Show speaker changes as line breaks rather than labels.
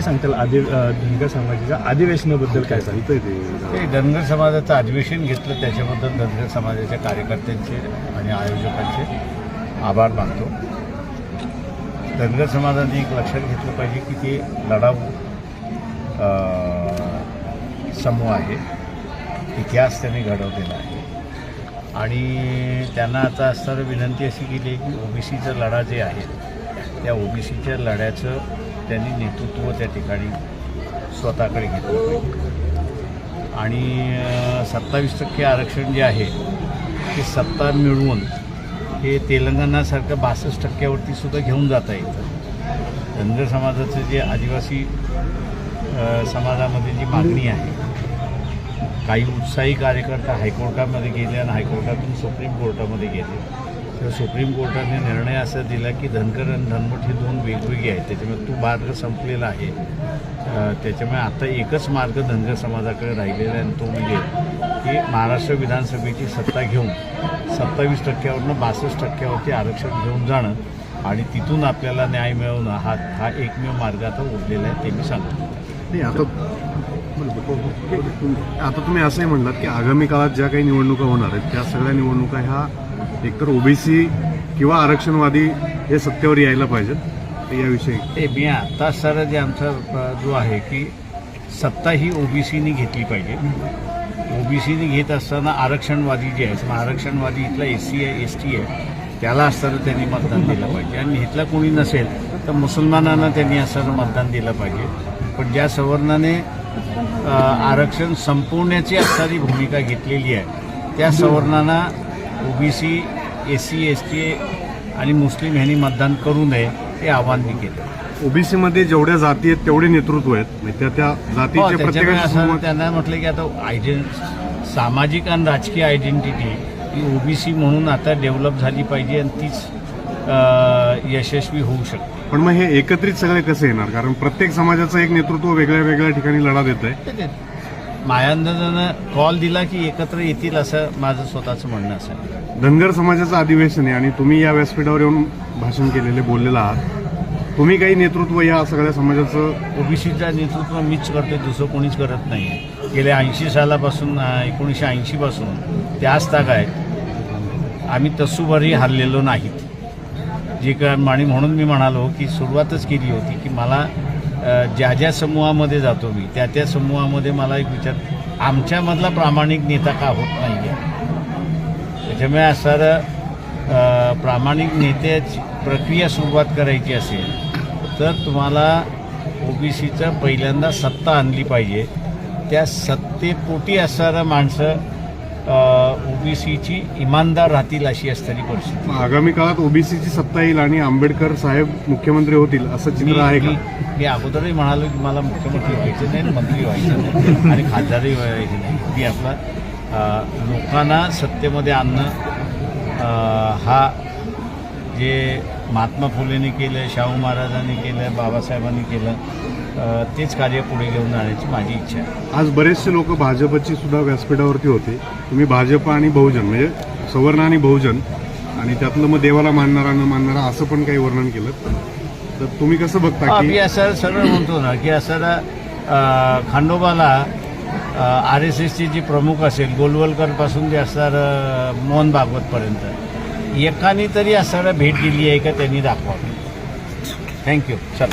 काय सांगताल आदि अ, धनगर समाजाच्या अधिवेशनाबद्दल काय सांगताय
ते. धनगर समाजाचं अधिवेशन घेतलं त्याच्याबद्दल धनगर समाजाच्या कार्यकर्त्यांचे आणि आयोजकांचे आभार मानतो. धनगर समाजाने एक लक्षात घेतलं पाहिजे की ते लढाऊ समूह आहे. इतिहास त्यांनी घडवलेला आहे. आणि त्यांना आता असताना विनंती अशी केली आहे की ओबीसीचा लढा जे आहे त्या ओबीसीच्या लढ्याचं त्यांनी नेतृत्व त्या ठिकाणी स्वतःकडे घेतलं पाहिजे. आणि सत्तावीस टक्के आरक्षण जे आहे ते सत्ता मिळवून हे तेलंगणासारखं बासष्ट टक्क्यावरती सुद्धा घेऊन जाता येतं. धनगर समाजाचं जे आदिवासी समाजामध्ये जी मागणी आहे काही उत्साही कार्यकर्ता हायकोर्टामध्ये गेले आणि हायकोर्टातून सुप्रीम कोर्टामध्ये गेले. तर सुप्रीम कोर्टाने निर्णय असा दिला की धनकर आणि धनमट ही दोन वेगवेगळी आहेत. त्याच्यामुळे तो मार्ग संपलेला आहे. त्याच्यामुळे आता एकच मार्ग धनगर समाजाकडे राहिलेला आहे आणि तो म्हणजे की महाराष्ट्र विधानसभेची सत्ता घेऊन सत्तावीस टक्क्यावरनं बासष्ट टक्क्यावरती आरक्षण घेऊन जाणं आणि तिथून आपल्याला न्याय मिळवणं हा हा एकमेव मार्ग आता उरलेला आहे ते मी सांगतो.
नाही आता आता तुम्ही असंही म्हणलात की आगामी काळात ज्या काही निवडणुका होणार आहेत त्या सगळ्या निवडणुका ह्या एकतर ओबीसी किंवा आरक्षणवादी हे सत्तेवर यायला पाहिजेत याविषयी.
ते मी आता सर जे आमचा जो आहे की सत्ता ही ओबीसीनी घेतली पाहिजे. ओबीसीनी घेत असताना आरक्षणवादी जे आहे आरक्षणवादी इथला एस सी आहे एस टी आहे त्याला असताना त्यांनी मतदान दिलं पाहिजे. आणि इथला कोणी नसेल तर मुसलमानांना त्यांनी असताना मतदान दिलं पाहिजे. पण ज्या सवर्णाने आरक्षण संपवण्याची असणारी भूमिका घेतलेली आहे त्या सवर्णांना OBC S C S T आणि मुस्लिम ह्यांनी मतदान करू नये हे आव्हान मी केलं.
ओबीसी मध्ये जेवढ्या जाती आहेत तेवढे नेतृत्व आहेत. म्हणजे त्या त्या
हो,
जातीचे
असं
समूह-
त्यांना म्हटलं की आता आयडें सामाजिक आणि राजकीय आयडेंटिटी ही ओबीसी म्हणून आता डेव्हलप झाली पाहिजे आणि तीच यशस्वी होऊ शकते.
पण मग हे एकत्रित सगळे कसे येणार? कारण प्रत्येक समाजाचं एक नेतृत्व वेगळ्या वेगळ्या ठिकाणी लढा देत आहे
मायांदानं कॉल दिला की एकत्र येतील असं माझं स्वतःचं म्हणणं असेल
धनगर समाजाचं अधिवेशन आहे आणि तुम्ही या व्यासपीठावर येऊन भाषण केलेले बोललेलं आहात. तुम्ही काही नेतृत्व या सगळ्या समाजाचं
ओबीसीचं नेतृत्व मीच करते दुसरं कोणीच करत नाही. गेल्या ऐंशी सालापासून एकोणीसशे ऐंशीपासून ते आज ताग आहेत. आम्ही तसूभरही हरलेलो नाहीत. जे का आणि म्हणून मी म्हणालो की सुरुवातच केली होती की मला ज्या ज्या समूहामध्ये जातो मी त्या त्या समूहामध्ये मला एक विचार आमच्यामधला प्रामाणिक नेता का होत नाही आहे त्याच्यामुळे असणारं प्रामाणिक नेत्याची प्रक्रिया सुरुवात करायची असेल तर तुम्हाला ओबीसीचं पहिल्यांदा सत्ता आणली पाहिजे. त्या सत्तेपोटी असणारं माणसं ओबीसीची इमानदार राहतील अशी असणारी परिस्थिती
आगामी काळात ओबीसीची सत्ता येईल आणि आंबेडकर साहेब मुख्यमंत्री होतील असं
मी
चित्र आहे का?
मी- मी अगोदरही म्हणालो की मला मुख्यमंत्री व्हायचं नाही आणि मंत्री व्हायचं नाही आणि खासदारही व्हायचं नाही. की आपला लोकांना सत्तेमध्ये आणणं हा जे महात्मा फुलेंनी केलं शाहू महाराजांनी केलं बाबासाहेबांनी केलं तेच कार्य पुढे घेऊन जाण्याची माझी इच्छा आहे.
आज बरेचसे लोक भाजपची सुद्धा व्यासपीठावरती होते. तुम्ही भाजप आणि बहुजन म्हणजे सवर्ण आणि बहुजन आणि त्यातलं मग देवाला मानणारा न मानणारा असं पण काही वर्णन केलं. तर तुम्ही कसं बघता की
असं सरळ म्हणतो ना की असं खंडोबाला आर एस एसचे जे प्रमुख असेल गोलवलकरपासून जे असणार मोहन भागवतपर्यंत एकाने तरी असणारा भेट दिली आहे का त्यांनी दाखवावी थँक्यू चला.